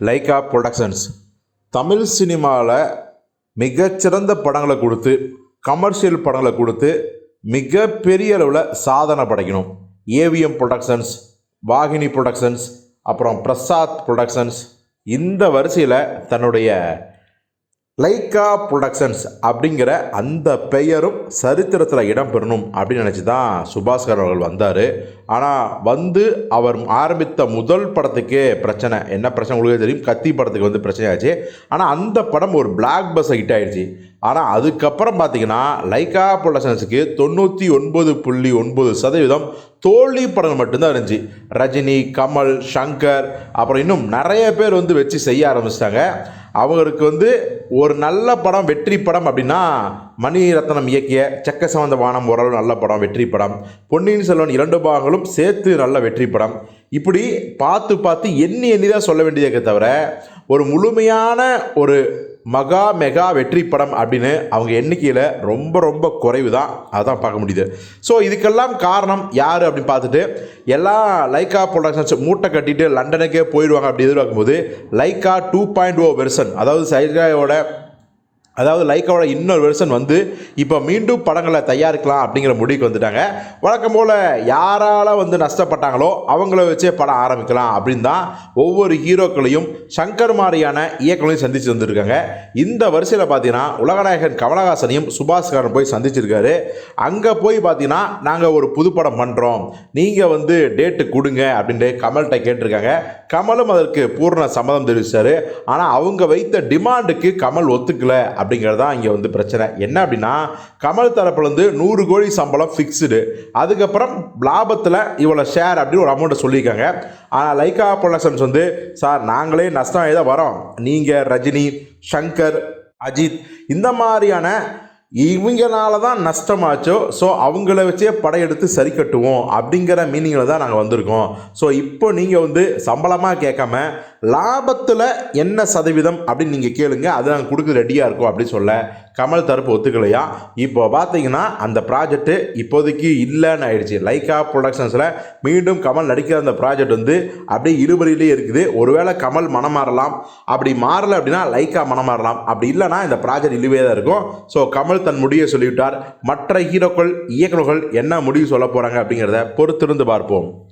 Lyca productions Tamil சினிமாவில் மிகச்சிறந்த படங்களை கொடுத்து கமர்ஷியல் படங்களை கொடுத்து மிகப்பெரிய அளவில் சாதனை படைக்கணும். ஏவிஎம் ப்ரொடக்ஷன்ஸ் வாகினி ப்ரொடக்ஷன்ஸ் அப்புறம் பிரசாத் ப்ரொடக்ஷன்ஸ் இந்த வரிசையில் தன்னுடைய லைக்கா ப்ரொடக்ஷன்ஸ் அப்படிங்கிற அந்த பெயரும் சரித்திரத்தில் இடம்பெறணும் அப்படின்னு நினச்சி தான் சுபாஸ்கர் அவர்கள் வந்தார். ஆனால் வந்து அவர் ஆரம்பித்த முதல் படத்துக்கே பிரச்சனை. என்ன பிரச்சனை? உங்களுக்கு தெரியும். கத்தி படத்துக்கு வந்து பிரச்சனையாச்சு. ஆனால் அந்த படம் ஒரு பிளாக் பஸ் ஹிட் ஆயிடுச்சு. ஆனால் அதுக்கப்புறம் பார்த்தீங்கன்னா லைக்கா ப்ரொடக்ஷன்ஸுக்கு தொண்ணூற்றி ஒன்பது புள்ளி ஒன்பது சதவீதம் தோல்வி படங்கள் மட்டும்தான் இருந்துச்சு. ரஜினி கமல் ஷங்கர் அப்புறம் இன்னும் நிறைய பேர் வந்து வச்சு செய்ய ஆரம்பிச்சிட்டாங்க. அவங்களுக்கு வந்து ஒரு நல்ல படம் வெற்றி படம் அப்படின்னா மணிரத்னம் இயக்கிய செக்க சம்பந்த வானம் ஓரளவு நல்ல படம் வெற்றி படம். பொன்னியின் செல்வன் இரண்டு பாகங்களும் சேர்த்து நல்ல வெற்றி படம். இப்படி பார்த்து பார்த்து எண்ணி எண்ணி தான் சொல்ல வேண்டியதே தவிர ஒரு முழுமையான ஒரு மகா மெகா வெற்றி படம் அப்படின்னு அவங்க எண்ணிக்கையில் ரொம்ப ரொம்ப குறைவு தான் அதான் பார்க்க முடியுது. ஸோ இதுக்கெல்லாம் காரணம் யார் அப்படின்னு பார்த்துட்டு எல்லா லைக்கா ப்ரொடக்ஷன்ஸ் மூட்டை கட்டிட்டு லண்டனுக்கே போயிடுவாங்க அப்படி எதிர்பார்க்கும்போது Lyca two point O version அதாவது சைகாயோட அதாவது லைக்காவோட இன்னொரு வெர்ஷன் வந்து இப்போ மீண்டும் படங்களை தயாரிக்கலாம் அப்படிங்கிற முடிவுக்கு வந்துட்டாங்க. வழக்கம் போல் யாரால் வந்து நஷ்டப்பட்டாங்களோ அவங்கள வச்சே படம் ஆரம்பிக்கலாம் அப்படின்னு தான் ஒவ்வொரு ஹீரோக்களையும் சங்கர் மாதிரியான இயக்கங்களையும் சந்தித்து வந்திருக்காங்க. இந்த வரிசையில் பார்த்தீங்கன்னா உலகநாயகன் கமலஹாசனையும் சுபாஷ்காரன் போய் சந்திச்சிருக்காரு. அங்கே போய் பார்த்தீங்கன்னா நாங்கள் ஒரு புதுப்படம் பண்ணுறோம் நீங்கள் வந்து டேட்டு கொடுங்க அப்படின்ட்டு கமல்கிட்ட கேட்டிருக்காங்க. கமலும் அதற்கு பூர்ண சம்மதம் தெரிவிச்சார். ஆனால் அவங்க வைத்த டிமாண்டுக்கு கமல் ஒத்துக்கலை அப்படிங்கிறது தான் இங்கே வந்து பிரச்சனை. என்ன அப்படின்னா கமல் தரப்புல நூறு கோடி சம்பளம் ஃபிக்ஸ்டு அதுக்கப்புறம் லாபத்தில் இவ்வளோ ஷேர் அப்படின்னு ஒரு அமௌண்ட்டை சொல்லியிருக்காங்க. ஆனால் லைக்கா ப்ரொடக்ஷன்ஸ் வந்து சார் நாங்களே நஷ்டம் எழுத வரோம். நீங்கள் ரஜினி சங்கர் அஜித் இந்த மாதிரியான இவங்கனால தான் நஷ்டமாச்சோ ஸோ அவங்கள வச்சே படையெடுத்து சரி கட்டுவோம் அப்படிங்கிற மீனிங்கில் தான் நாங்கள் வந்திருக்கோம். ஸோ இப்போ நீங்கள் வந்து சம்பளமாக கேட்காம லாபத்தில் என்ன சதவீதம் அப்படின்னு நீங்கள் கேளுங்க அது நாங்கள் கொடுக்க ரெடியாக இருக்கோம் அப்படின்னு சொல்ல. கமல் தரப்பு ஒத்துக்கலையா? இப்போ பார்த்தீங்கன்னா அந்த ப்ராஜெக்ட்டு இப்போதைக்கு இல்லைன்னு ஆயிடுச்சு. லைக்கா ப்ரொடக்ஷன்ஸில் மீண்டும் கமல் நடிக்கிற அந்த ப்ராஜெக்ட் வந்து அப்படியே இருபடியிலே இருக்குது. ஒருவேளை கமல் மனம் மாறலாம். அப்படி மாறலை அப்படின்னா லைக்கா மனம் மாறலாம். அப்படி இல்லைன்னா இந்த ப்ராஜெக்ட் இழுவே தான் இருக்கும். ஸோ கமல் தன் முடிவை சொல்லிவிட்டார். மற்ற ஹீரோக்கள் இயக்குநர்கள் என்ன முடிவு சொல்ல போகிறாங்க அப்படிங்கிறத பொறுத்திருந்து பார்ப்போம்.